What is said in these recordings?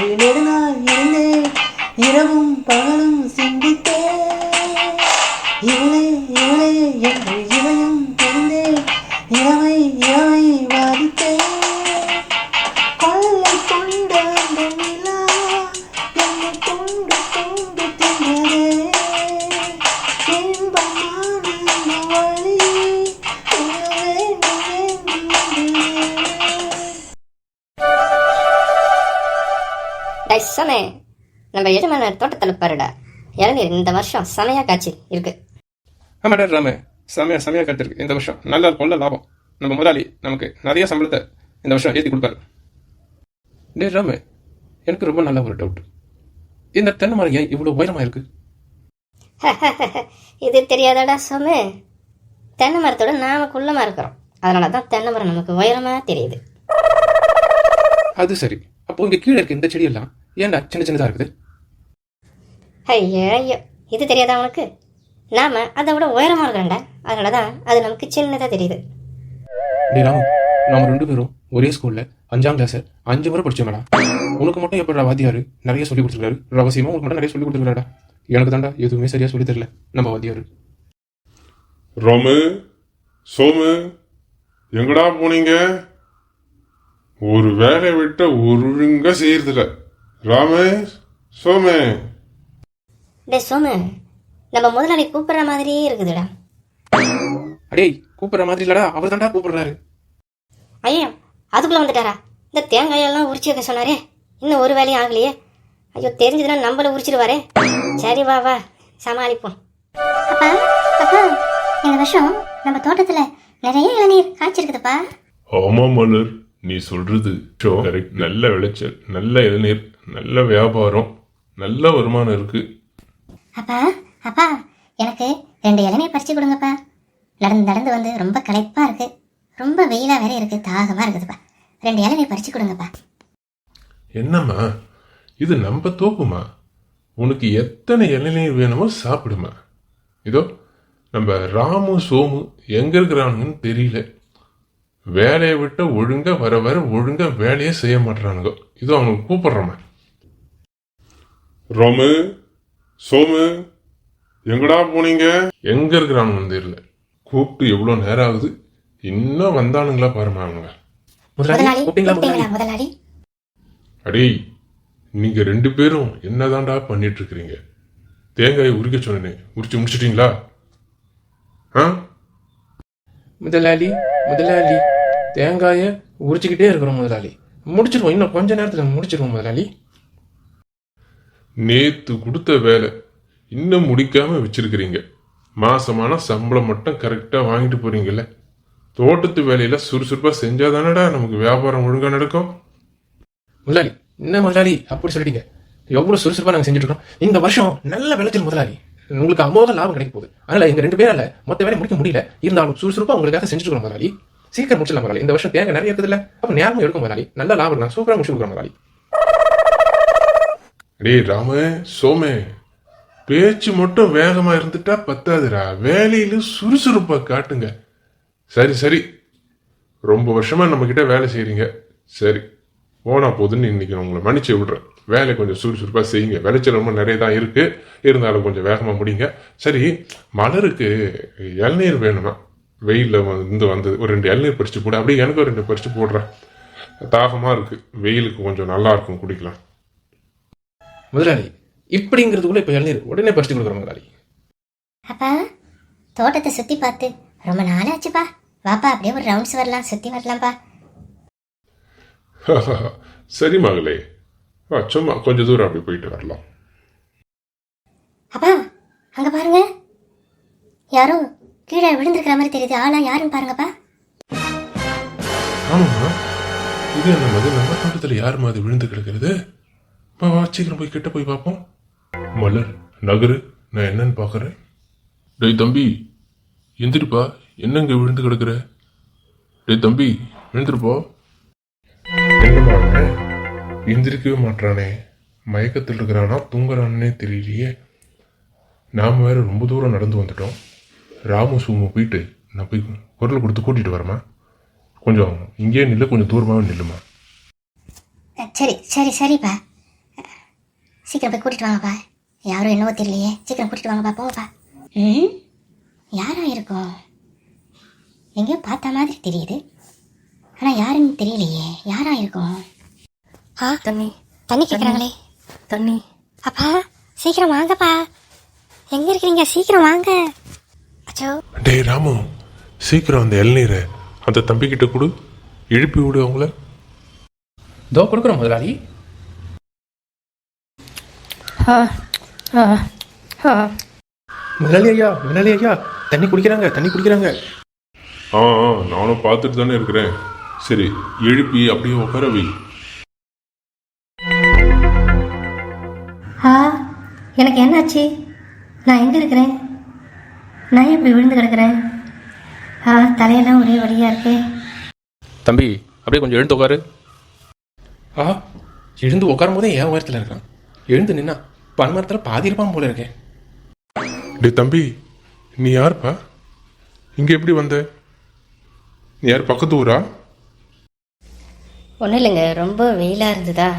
என்று நெடுநாள் இருந்தேன் இரவும் பகலும் சமே நம்ம எஜமான தோட்டத்தில் பாருடா. இளநீர் இந்த வருஷம் செமையா காய்ச்சி இருக்கு. ஆமாடா ராம. செமையா செமையா கற்றுருக்கு இந்த வருஷம் நல்ல கொள்ள லாபம். நம்ம முதலாளி நமக்கு நிறைய சம்பளத்தை இந்த வருஷம் ஏற்றி கொடுப்பாரு. டே ராம எனக்கு ரொம்ப நல்ல ஒரு டவுட் இந்த தென்னை மரம் ஏன் இவ்வளோ உயரமாக இருக்கு? இது தெரியாதாடா சோமு. தென்னை மரத்தோட நாம குள்ளமா இருக்கிறோம். அதனால தான் தென்னை மரம் நமக்கு உயரமா தெரியுது. அது சரி. அப்போ இங்கே கீழே இருக்க இந்த செடியெல்லாம் ஏன்டா சின்ன சின்னதாக இருக்குது? ஐயோ ஐயோ இது தெரியாதா உனக்கு? நாம அதை விட உயரமா இருக்கிறோம்டா அதனால தான் அது நமக்கு சின்னதா தெரியுது. டே ராமு நாம ரெண்டு பேரும் ஒரே ஸ்கூல்ல அஞ்சாம் கிளாஸ் அஞ்சு முறை படிச்சோம்டா உனக்கு மட்டும் எப்படா வாத்தியாரு நிறைய சொல்லி கொடுத்துருக்காரு ரகசியமா உனக்கு மட்டும் நிறைய சொல்லி கொடுத்துருக்காடா எனக்கு தாண்டா எதுவுமே சரியா சொல்லி தரல நம்ம வாத்தியாரு. ரோமு சோமு எங்கடா போனீங்க? ஒரு வேலையை விட்ட ஒழுங்கா செய்யறதில்ல. ராமு சோமு. டே சோமு நம்ம முதலாளி கூப்பிடுற மாதிரியே இருக்குதுடா. அடேய் கூப்பிடுற மாதிரி இல்லடா அவர் தாண்டா கூப்பிடுறாரு. ஐயோ அதுக்குள்ள வந்துட்டாரா? இந்த தேங்காயெல்லாம் உரிச்சு வைக்க சொன்னாரே இன்னும் ஒரு வேலையும் ஆகலையே. ஐயோ தெரிஞ்சதுன்னா நம்மள உரிச்சிடுவாரே சரி வா வா சமாளிப்போம். அப்பா அப்பா இந்த வருஷம் நம்ம தோட்டத்துல நிறைய இளநீர் காய்ச்சிருக்குதுப்பா. ஆமா மலர் நீ சொல்றது correct. நல்ல விளைச்சல் நல்ல இளநீர் நல்ல வியாபாரம் நல்ல வருமானம் இருக்கு. அப்பா அப்பா எனக்கு ரெண்டு இளநீர் பறிச்சு கொடுங்கப்பா. நடந்து நடந்து வந்து ரொம்ப களைப்பா இருக்கு. ரொம்ப வெயிலா வேற இருக்கு தாகமா இருக்குதுப்பா. ரெண்டு இளநீர் பறிச்சு கொடுங்கப்பா. என்னம்மா? இது நம்ம தோப்புமா? உனக்கு எத்தனை இளநீர் வேணுமோ சாப்பிடுமா? இதோ நம்ம ராமு சோமு எங்க இருக்கிறானுங்கன்னு தெரியல. வேலையை விட்டு ஒழுங்கா வர வர ஒழுங்கா வேலையே செய்ய மாட்டுறானுங்க இதோ அவனுக்கு கூப்பிடுறோமா. ரோமு சோமு எங்கடா போனீங்க? எங்க இருக்கிறானுங்கன்னு தெரியல. கூப்பிட்டு எவ்வளோ நேரம் ஆகுது? இன்னும் வந்தானுங்களா பாருமா அவங்க. அடேய் நீங்க ரெண்டு பேரும் என்னதான்டா பண்ணிட்டு இருக்கிறீங்க தேங்காயை உரிக்க சொன்னேனே. உரிச்சு முடிச்சிட்டீங்களா? ஆ? முதலாளி முதலாளி. தேங்காயை உரிச்சுக்கிட்டே இருக்கிறோம் முதலாளி. முடிச்சிருவோம். இன்னும் கொஞ்ச நேரத்துல முடிச்சிருவோம் முதலாளி. நேத்து கொடுத்த வேலை இன்னும் முடிக்காம வச்சிருக்கிறீங்க. மாசமான சம்பளம் மட்டும் கரெக்டா வாங்கிட்டு போறீங்கல்ல. தோட்டத்து வேலையில சுறுசுறுப்பா செஞ்சாதானடா நமக்கு வியாபாரம் ஒழுங்கா நடக்கும்? முதலாளி என்ன முதலாளி அப்படி சொல்லிட்டீங்க? எவ்வளவு சுறுசுறுப்பா நாங்க செஞ்சுட்டு இருக்கோம். இந்த வருஷம் நல்ல விளைச்சல் முதலாளி. உங்களுக்கு அமோக லாபம் கிடைக்க போகுது. அதனால எங்க ரெண்டு பேரால மொத்த வேலை முடிக்க முடியல. இருந்தாலும் சுறுசுறுப்பா உங்களுக்காக செஞ்சுட்டு இருக்கோம் முதலாளி. சீக்கிரம் முடிச்சிடலாம் முதலாளி. இந்த வருஷம் தேங்க நிறைய இருக்குதுல்ல. அப்போ அப்ப நேரமும் எடுக்கும் முதலாளி. நல்ல லாபம் இருக்கலாம் சூப்பரா முடிச்சு கொடுக்குறோம் முதலாளி. டேய் ராமே சோமே பேச்சு மட்டும் வேகமா இருந்துட்டா பத்தாதுடா. வேலையில சுறுசுறுப்பா காட்டுங்க. சரி சரி. ரொம்ப வருஷமா நம்ம கிட்ட வேலை செய்றீங்க. சரி. போனா போதுன்னு இன்னைக்கு உங்களை மன்னிச்சு விடுறேன். வேலை கொஞ்சம் சுறுசுறுப்பா செய்யுங்க. விளைச்சல் ரொம்ப நிறைய தான் இருக்கு. இருந்தாலும் கொஞ்சம் வேகமா முடியுங்க சரி மலருக்கு இளநீர் வேணுமா? வெயில்ல வந்து வந்து ஒரு ரெண்டு இளநீர் பறிச்சு போடு. அப்படியே எனக்கு ஒரு ரெண்டு பறிச்சு போடுறேன் தாகமா இருக்கு. வெயிலுக்கு கொஞ்சம் நல்லா இருக்கும் குடிக்கலாம். முதலாளி இப்படிங்கிறதுக்குள்ள இப்ப இளநீர் உடனே பறிச்சு கொடுக்குறோம் முதலாளி. அப்பா தோட்டத்தை சுத்தி பார்த்து ரொம்ப நாள் ஆச்சுப்பா வாப்பா அப்படியே ஒரு ரவுண்ட்ஸ் வரலாம். சுத்தி வரலாம்ப்பா சரி மகளே. வா சும்மா கொஞ்ச தூரம் அப்படி போயிட்டு வரலாம். அப்பா அங்க பாருங்க. யாரோ கீழே விழுந்திருக்கிற மாதிரி தெரியுது. ஆளா யாருன்னு பாருங்கப்பா. ஆமாம்மா. இது என்ன மது? நம்ம தோட்டத்தில் யார் மாதிரி விழுந்து கிடக்கிறது? வா வா சீக்கிரம் போய் கிட்ட போய் பார்ப்போம். மலர் நகரு நான் என்னன்னு பார்க்குறேன். டேய் தம்பி எந்திரிப்பா. என்னங்க விழுந்து கிடக்குற? டேய் தம்பி எழுந்திருப்போ. என்னமா எந்திரிக்கவே மாட்றானே. மயக்கத்தில் இருக்கிறானா? தூங்குறானே தெரியலையே. நாம் வேற ரொம்ப தூரம் நடந்து வந்துட்டோம். ராமு சூமு போயிட்டு நான் போய் குரல் கொடுத்து கூட்டிட்டு வரேம்மா. கொஞ்சம் இங்கேயே நில்லு கொஞ்சம் தூரமாகவே நில்லுமா சரி சரி சரிப்பா. சீக்கிரம் போய் கூட்டிட்டு வாங்கப்பா. யாரும் என்னவோ தெரியலையே. சீக்கிரம் கூட்டிட்டு வாங்கப்பா போங்கப்பா. ம்? யாரா இருக்கும் எங்கேயோ பார்த்த மாதிரி தெரியுது. ஆனால் யாருன்னு தெரியலையே. யாரா இருக்கும் ஆ தண்ணி. தண்ணி கேட்குறாங்களே தண்ணி. அப்பா சீக்கிரம் வாங்கப்பா. எங்கே இருக்கிறீங்க சீக்கிரம் வாங்க. அச்சோ. டேய் ராமு சீக்கிரம் அந்த இளநீரை அந்த தம்பிக்கிட்ட கொடு. எழுப்பி விடு அவங்கள. இதோ கொடுக்குறோம் முதலாளி. முதலாளி ஐயா முதலாளி ஐயா தண்ணி குடிக்கிறாங்க தண்ணி குடிக்கிறாங்க. ஆ ஆ நானும் பார்த்துட்டு தானே இருக்கிறேன். சரி எழுப்பி அப்படியே உட்கார வை. ஆ எனக்கு என்னாச்சு? நான் எங்கே இருக்கிறேன்? நான் எப்படி விழுந்து கிடக்கிறேன்? ஆ தலையெல்லாம் ஒரே வழியாக இருக்கே. தம்பி அப்படியே கொஞ்சம் எழுந்து உட்காரு. ஆ எழுந்து உட்காரும் போதே ஏன் உயரத்தில் இருக்கான்? எழுந்து நின்னா பன்மரத்தில் பாதி இருப்பான் போல இருக்கேன் டேய் தம்பி நீ யாருப்பா? இங்கே எப்படி வந்த? நீ யார் பக்கத்து ஊரா? ஒன்றும் இல்லைங்க ரொம்ப வெயிலாக இருந்ததா?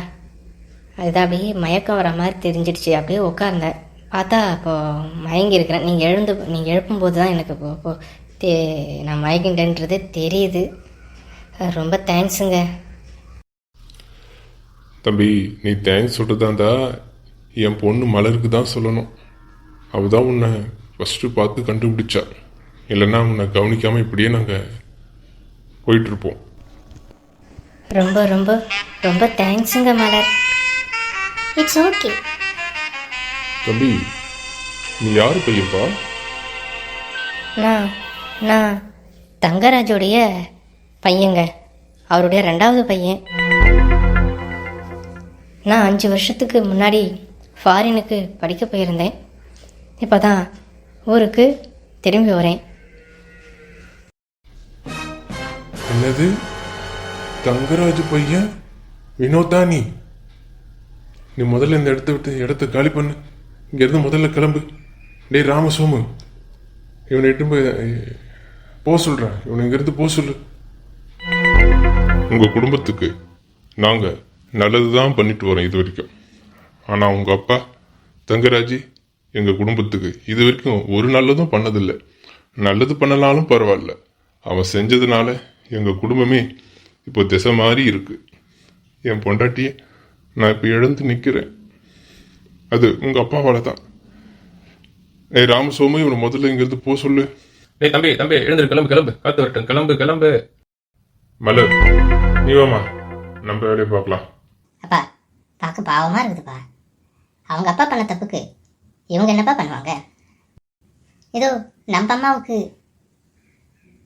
அதுதான் அப்படியே மயக்கம் வர மாதிரி தெரிஞ்சிடுச்சு. அப்படியே உட்கார்ந்தேன். பார்த்தா மயங்கி இருக்கிறேன். நீங்கள் எழுந்து நீங்கள் எழுப்பும்போது தான் எனக்கு இப்போ இப்போ தே நான் மயங்கிட்டேன்றது தெரியுது. ரொம்ப தேங்க்ஸுங்க. தம்பி நீ தேங்க்ஸ் சொல்கிறதாண்டா என் பொண்ணு மலருக்கு தான் சொல்லணும். அவள் தான் உன்னை ஃபஸ்ட்டு பார்த்து கண்டுபிடிச்சா. இல்லைன்னா உன்னை கவனிக்காமல் இப்படியே நாங்கள் போயிட்டுருப்போம். ரொம்ப ரொம்ப ரொம்ப தேங்க்ஸுங்க மலர். இட்ஸ் ஓகே தம்பி நீ யார் பையன்ப்பா நான் நான் தங்கராஜோடைய பையங்க. அவருடைய ரெண்டாவது பையன். நான் அஞ்சு வருஷத்துக்கு முன்னாடி ஃபாரினுக்கு படிக்க போயிருந்தேன். இப்போ தான் ஊருக்கு திரும்பி வரேன். என்னது? தங்கராஜ் பையன்? வினோதா நீ? நீ முதல்ல இந்த இடத்த விட்டு இடத்த காலி பண்ணு. இங்கேருந்து முதல்ல கிளம்பு. டேய் ராமசோமு இவனை எட்டு போய் போக சொல்கிறேன் இவனை இங்கேருந்து போக சொல்லு. உங்கள் குடும்பத்துக்கு நாங்கள் நல்லது தான் பண்ணிட்டு வரோம் இது வரைக்கும். ஆனால் உங்கள் அப்பா தங்கராஜி எங்கள் குடும்பத்துக்கு இது வரைக்கும் ஒரு நல்லதும் பண்ணதில்லை. நல்லது பண்ணலாலும் பரவாயில்ல. அவன் செஞ்சதுனால எங்கள் குடும்பமே இப்போ திசை மாதிரி இருக்குது என் பொண்டாட்டியை நான் இப்போ இழந்து நிற்கிறேன் அது உங்கள் அப்பாவால் தான் ஏய் ராமசோமு இவனை முதல்ல இங்கேருந்து போக சொல்லு. டேய் தம்பி தம்பி எழுந்துரு கிளம்பு கிளம்பு காத்து வரட்டும் கிளம்பு கிளம்பு. மலர் நீ வாமா நம்ம வேலையை பார்க்கலாம். அப்பா பார்க்க பாவமாக இருக்குதுப்பா. அவங்க அப்பா பண்ண தப்புக்கு இவங்க என்னப்பா பண்ணுவாங்க? ஏதோ நம்ம அம்மாவுக்கு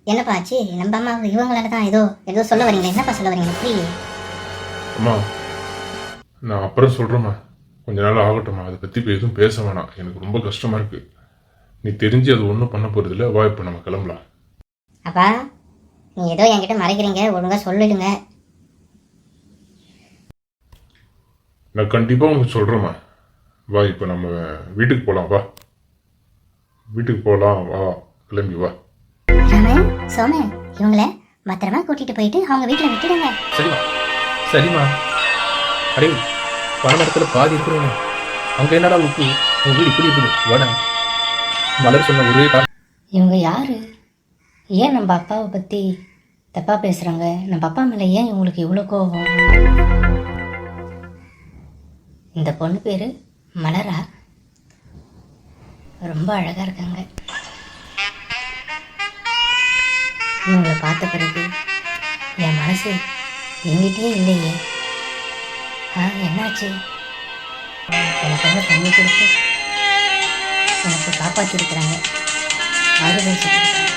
என்னப்பா ஆச்சு? நம்ம அம்மாவுக்கு இவங்களால தான் ஏதோ ஏதோ சொல்ல வரீங்களே. என்னப்பா சொல்ல வரீங்க? புரியலையே. அம்மா நான் அப்புறம் சொல்கிறேம்மா கொஞ்ச நாள் ஆகட்டும்மா. அதை பற்றி எதுவும் பேச வேணாம். எனக்கு ரொம்ப கஷ்டமாக இருக்கு. நீ தெரிஞ்சு அது ஒன்றும் பண்ண போகிறதில்ல வா இப்போ நம்ம கிளம்பலாம். அப்பா நீ ஏதோ என்கிட்ட மறைக்கிறீங்க. ஒழுங்கா சொல்லிடுங்க. நான் கண்டிப்பாக உனக்கு சொல்கிறேம்மா வா இப்போ நம்ம வீட்டுக்கு போகலாம் வா. வீட்டுக்கு போகலாம் வா. கிளம்பி வா. சோமன் இவங்கள பத்திரமா கூட்டிட்டு போயிட்டு அவங்க வீட்டில் விட்டுடுங்க. சரிம்மா. சரிம்மா. அடே பணமரத்தில் பாதி இருக்கிறவங்க அங்கே என்னடா உப்பு? உன் வீடு இப்படி இருக்குது. வாடா. மலர் சொன்ன ஒரே இவங்க யாரு? ஏன் நம்ம அப்பாவை பற்றி தப்பாக பேசுகிறாங்க நம்ம அப்பா மேலே ஏன் இவங்களுக்கு இவ்வளோ கோபம்? இந்த பொண்ணு பேர் மலரா. ரொம்ப அழகாக இருக்காங்க. இவங்களை பார்த்த பிறகு என் மனசு எங்கிட்டே இல்லையே. ஆ என்னாச்சு? வந்து தண்ணி கொடுத்து? எனக்கு காப்பாற்றிருக்கிறாங்க ஆறுதல் சொல்லியிருக்காங்க